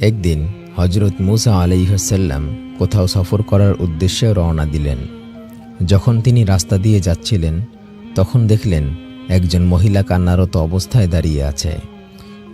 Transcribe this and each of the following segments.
একদিন হজরত মুসা আলাইহাল্লাম কোথাও সফর করার উদ্দেশ্যে রওনা দিলেন। যখন তিনি রাস্তা দিয়ে যাচ্ছিলেন, তখন দেখলেন একজন মহিলা কান্নারত অবস্থায় দাঁড়িয়ে আছে।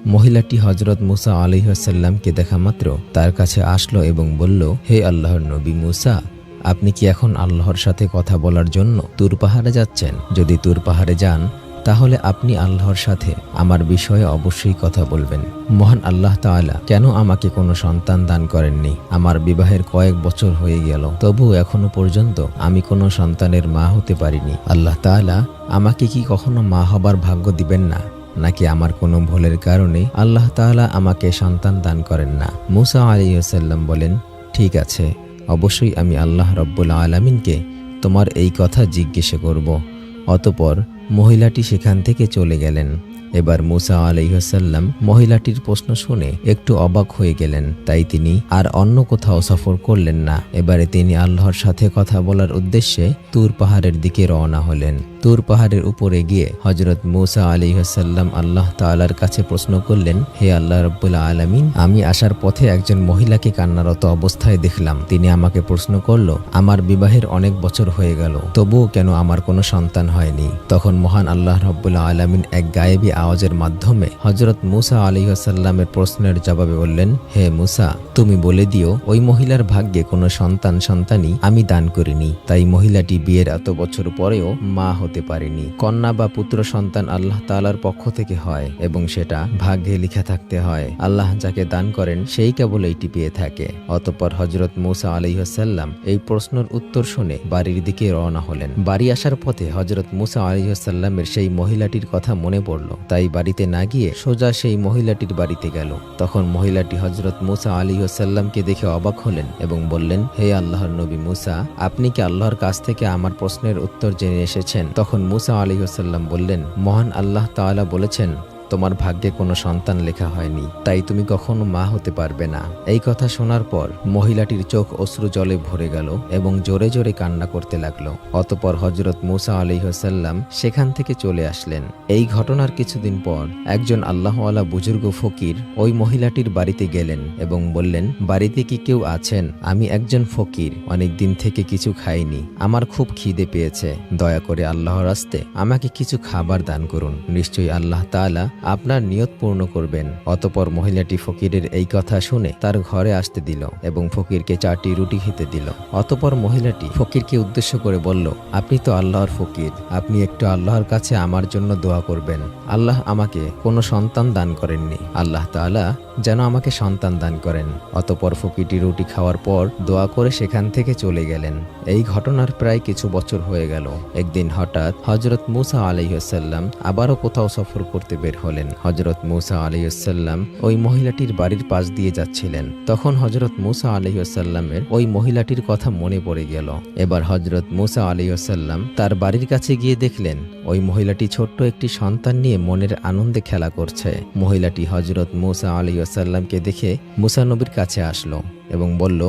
মহিলাটি হজরত মুসা আলিহাসাল্লামকে দেখা মাত্র তার কাছে আসলো এবং বলল, হে আল্লাহর নবী মুসা, আপনি কি এখন আল্লাহর সাথে কথা বলার জন্য তুর পাহাড়ে যাচ্ছেন? যদি তুর পাহাড়ে যান তাহলে আপনি আল্লাহর সাথে আমার বিষয়ে অবশ্যই কথা বলবেন। মহান আল্লাহ তাআলা কেন আমাকে কোনো সন্তান দান করেননি? আমার বিবাহের কয়েক বছর হয়ে গেল তবু এখনও পর্যন্ত আমি কোনো সন্তানের মা হতে পারিনি। আল্লাহ তাআলা আমাকে কি কখনো মা হবার ভাগ্য দিবেন না? নাকি আমার কোনো ভুলের কারণে আল্লাহ তাআলা আমাকে সন্তান দান করেন না? মুসা আলাইসাল্লাম বলেন, ঠিক আছে, অবশ্যই আমি আল্লাহ রব্বুল আলমিনকে তোমার এই কথা জিজ্ঞেস করব। অতপর মহিলাটি সেখান থেকে চলে গেলেন। এবার মুসা আলাইহাল্লাম মহিলাটির প্রশ্ন শুনে একটু অবাক হয়ে গেলেন। তাই তিনি আর অন্য কোথাও সফর করলেন না। এবারে তিনি আল্লাহর সাথে কথা বলার উদ্দেশ্যে তুর পাহাড়ের দিকে রওনা হলেন। তুর পাহাড়ের উপরে গিয়ে হজরত মুসা আলিহাসাল্লাম আল্লাহ তাআলার কাছে প্রশ্ন করলেন, হে আল্লাহ রব্বুল আলমিন, আমি আসার পথে একজন মহিলাকে কান্নারত অবস্থায় দেখলাম। তিনি আমাকে প্রশ্ন করল, আমার বিবাহের অনেক বছর হয়ে গেল, তবুও কেন আমার কোনো সন্তান হয়নি? তখন মহান আল্লাহ রব্বুল আলমিন এক গায়েবী আওয়াজের মাধ্যমে হজরত মুসা আলিহাসাল্লামের প্রশ্নের জবাবে বললেন হে মুসা তুমি বলে দিও, ওই মহিলার ভাগ্যে কোনো সন্তান সন্তানই আমি দান করিনি। তাই মহিলাটি বিয়ের এত বছর পরেও মা হতে পারেনি। কন্যা বা পুত্র সন্তান আল্লাহ তাআলার পক্ষ থেকে হয় এবং সেটা ভাগ্যে লিখা থাকতে হয়। আল্লাহ যাকে দান করেন, সেই কেবল এইটি পেয়ে থাকে। অতপর হজরত মুসা আলাইহাল্লাম এই প্রশ্নের উত্তর শুনে বাড়ির দিকে রওনা হলেন। বাড়ি আসার পথে হজরত মুসা আলাইহাল্লামের সেই মহিলাটির কথা মনে পড়ল। তাই বাড়িতে না গিয়ে সোজা সেই মহিলাটির বাড়িতে গেল। তখন মহিলাটি হজরত মুসা আলিহাল্লামকে দেখে অবাক হলেন এবং বললেন, হে আল্লাহর নবী মুসা, আপনি কি আল্লাহর কাছ থেকে আমার প্রশ্নের উত্তর জেনে এসেছেন? তখন মুসা আলিহাল্লাম বললেন, মহান আল্লাহ তাআলা বলেছেন তোমার ভাগ্যে কোনো সন্তান লেখা হয়নি, তাই তুমি কখনো মা হতে পারবে না। এই কথা শোনার পর মহিলাটির চোখ অশ্রু জলে ভরে গেল এবং জোরে জোরে কান্না করতে লাগল। অতপর হজরত মুসা আলিহাসাল্লাম সেখান থেকে চলে আসলেন। এই ঘটনার কিছুদিন পর একজন আল্লাহওয়ালা বুজুর্গ ফকির ওই মহিলাটির বাড়িতে গেলেন এবং বললেন, বাড়িতে কি কেউ আছেন? আমি একজন ফকির অনেক দিন থেকে কিছু খাইনি। আমার খুব খিদে পেয়েছে। দয়া করে আল্লাহর রাস্তে আমাকে কিছু খাবার দান করুন। নিশ্চয়ই আল্লাহ তাআলা আপনার নিয়ত পূর্ণ করবেন। অতপর মহিলাটি ফকিরের এই কথা শুনে তার ঘরে আসতে দিল এবং ফকিরকে চারটি রুটি খেতে দিল। অতপর মহিলাটি ফকিরকে উদ্দেশ্য করে বলল, আপনি তো আল্লাহর ফকির। আপনি একটু আল্লাহর কাছে আমার জন্য দোয়া করবেন। আল্লাহ আমাকে কোনো সন্তান দান করেননি। আল্লাহ তাআলা যেন আমাকে সন্তান দান করেন। অতপর ফকিরটি রুটি খাওয়ার পর দোয়া করে সেখান থেকে চলে গেলেন। এই ঘটনার প্রায় কিছু বছর হয়ে গেল। একদিন হঠাৎ হজরত মুসা আলাইসাল্লাম আবারও কোথাও সফর করতে বের হলেন। হজরত মুসা আলাইসাল্লাম ওই মহিলাটির বাড়ির পাশ দিয়ে যাচ্ছিলেন। তখন হজরত মুসা আলাইসাল্লামের ওই মহিলাটির কথা মনে পড়ে গেল। এবার হজরত মুসা আলাইসাল্লাম তার বাড়ির কাছে গিয়ে দেখলেন, ওই মহিলাটি ছোট্ট একটি সন্তান নিয়ে মনের আনন্দে খেলা করছে। মহিলাটি হজরত মুসা আলাইসাল্লামকে দেখে মুসা নবীর কাছে আসলো এবং বলল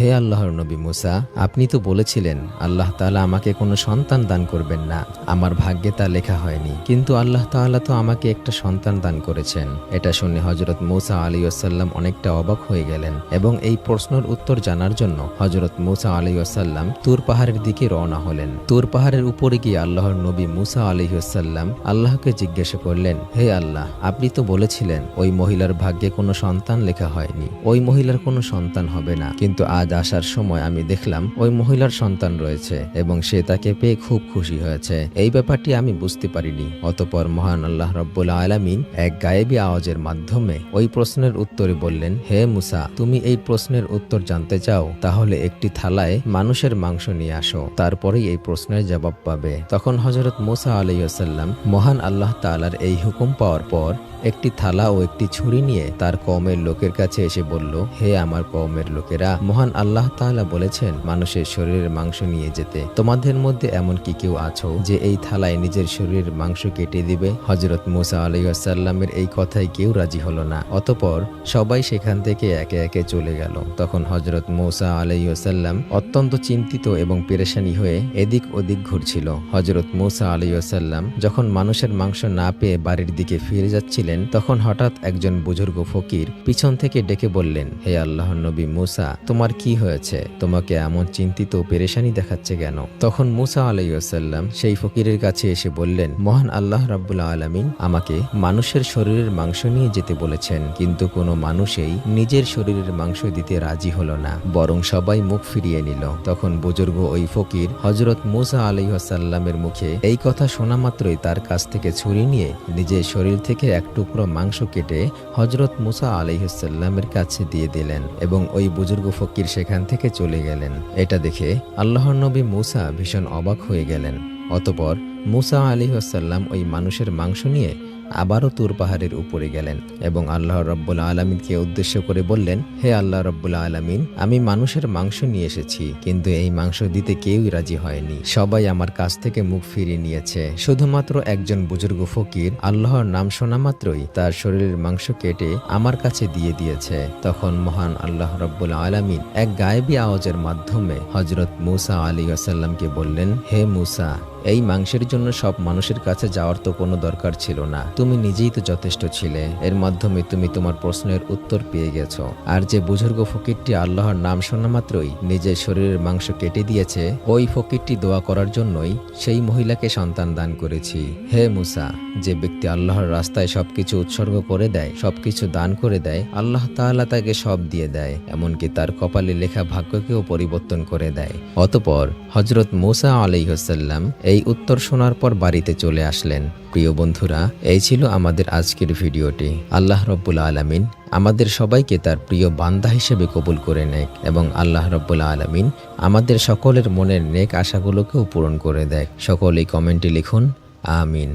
হে আল্লাহর নবী মুসা, আপনি তো বলেছিলেন, আল্লাহ তাআলা আমাকে কোনো সন্তান দান করবেন না। আমার ভাগ্যে তা লেখা হয়নি। কিন্তু আল্লাহ তাআলা তো আমাকে একটা সন্তান দান করেছেন। এটা শুনে হজরত মুসা আলী অনেকটা অবাক হয়ে গেলেন এবং এই প্রশ্নের উত্তর জানার জন্য হজরত মুসা আলী তুর পাহাড়ের দিকে রওনা হলেন। তুর পাহাড়ের উপরে গিয়ে আল্লাহর নবী মুসা আলী আল্লাহকে জিজ্ঞাসা করলেন, হে আল্লাহ, আপনি তো বলেছিলেন, ওই মহিলার ভাগ্যে কোনো সন্তান লেখা হয়নি। ওই মহিলার কোনো সন্তান হবে না। কিন্তু আজ আসার সময় আমি দেখলাম ওই মহিলার সন্তান রয়েছে এবং সে তাকে পেয়ে খুব খুশি হয়েছে। এই ব্যাপারটি আমি বুঝতে পারিনি। অতপর মহান আল্লাহ রব্বুল আলামিন এক গায়েবী আওয়াজের মাধ্যমে ওই প্রশ্নের উত্তরে বললেন, হে মুসা, তুমি এই প্রশ্নের উত্তর জানতে চাও? তাহলে একটি থালায় মানুষের মাংস নিয়ে আসো। তারপরেই এই প্রশ্নের জবাব পাবে। তখন হজরত মুসা আলাইসাল্লাম মহান আল্লাহ তাআলার এই হুকুম পাওয়ার পর একটি থালা ও একটি ছুরি নিয়ে তার কওমের লোকের কাছে এসে বলল, হে আমার কওমের লোকেরা, মহান আল্লাহ তাআলা বলেছেন, মানুষের শরীরের মাংস নিয়ে যেতে। তোমাদের মধ্যে এমন কি কেউ আছো যে এই থালায় নিজের শরীরের মাংস কেটে দিবে? হজরত মুসা আলাইসাল্লামের এই কথায় কেউ রাজি হলো না। অতপর সবাই সেখান থেকে একে একে চলে গেল। তখন হজরত মৌসা আলাইসাল্লাম অত্যন্ত চিন্তিত এবং পেরেশানি হয়ে এদিক ওদিক ঘুরছিল। হজরত মৌসা আলাইসাল্লাম যখন মানুষের মাংস না পেয়ে বাড়ির দিকে ফিরে যাচ্ছিলেন, তখন হঠাৎ একজন বুজুর্গ ফকির পিছন থেকে ডেকে বললেন, হে আল্লাহ নবী মুসা, তোমার কি হয়েছে? তোমাকে এমন চিন্তিত পেরেশানি দেখাচ্ছে কেন? তখন মুসা আলাইসাল্লাম সেই ফকিরের কাছে এসে বললেন, মহান আল্লাহ রাব্বুল্লাহ আলমিন আমাকে মানুষের শরীরের মাংস নিয়ে যেতে বলেছেন, কিন্তু কোনো মানুষই নিজের শরীরের মাংস দিতে রাজি হলো না, বরং সবাই মুখ ফিরিয়ে নিল। তখন বুজুর্গ ওই ফকির হজরত মুসা আলাইসাল্লামের মুখে এই কথা শোনা মাত্রই তার কাছ থেকে ছুরি নিয়ে নিজের শরীর থেকে এক টুকরো মাংস কেটে হজরত মুসা আলাইসাল্লামের কাছে দিয়ে দিলেন এবং ওই বুজুর্গ ফকির সেখান থেকে চলে গেলেন। এটা দেখে আল্লাহর নবী মুসা ভীষণ অবাক হয়ে গেলেন। অতপর মুসা আলী আসাল্লাম ওই মানুষের মাংস নিয়ে আবারও তুর পাহাড়ের উপরে গেলেন এবং আল্লাহ রব্বুল আলমিনকে উদ্দেশ্য করে বললেন, হে আল্লাহ রব্বুল আলমিন, আমি মানুষের মাংস নিয়ে এসেছি, কিন্তু এই মাংস দিতে কেউই রাজি হয়নি। সবাই আমার কাছ থেকে মুখ ফিরিয়ে নিয়েছে। শুধুমাত্র একজন বুজুর্গ ফকির, আল্লাহর নাম শোনা মাত্রই তার শরীরের মাংস কেটে আমার কাছে দিয়ে দিয়েছে। তখন মহান আল্লাহ রব্বুল আলমিন এক গায়েবী আওয়াজের মাধ্যমে হজরত মুসা আলী আসাল্লামকে বললেন, হে মুসা, এই মাংসের জন্য সব মানুষের কাছে যাওয়ার তো কোনো দরকার ছিল না। তুমি নিজেই তো যথেষ্ট ছিলে। এর মাধ্যমে তুমি তোমার প্রশ্নের উত্তর পেয়ে গেছো। আর যে বুজুর্গ ফকিরটি আল্লাহর নাম শোনা মাত্রই নিজের শরীরের মাংস কেটে দিয়েছে, ওই ফকিরটি দোয়া করার জন্যই সেই মহিলাকে সন্তান দান করেছি। হে মুসা, যে ব্যক্তি আল্লাহর রাস্তায় সবকিছু উৎসর্গ করে দেয়, সবকিছু দান করে দেয়, আল্লাহ তাআলা তাকে সব দিয়ে দেয়, এমনকি তার কপালে লেখা ভাগ্যকেও পরিবর্তন করে দেয়। অতপর হজরত মুসা আলাইহসাল্লাম এই উত্তর শোনার পর বাড়িতে চলে আসলেন। প্রিয় বন্ধুরা, এই ছিল আমাদের আজকের ভিডিওটি। আল্লাহ রব্বুল আলমিন আমাদের সবাইকে তার প্রিয় বান্দা হিসেবে কবুল করে নেক এবং আল্লাহ রব্বুল আলমিন আমাদের সকলের মনের নেক আশাগুলোকেও পূরণ করে দেয় সকলেই কমেন্টে লিখুন, আমিন।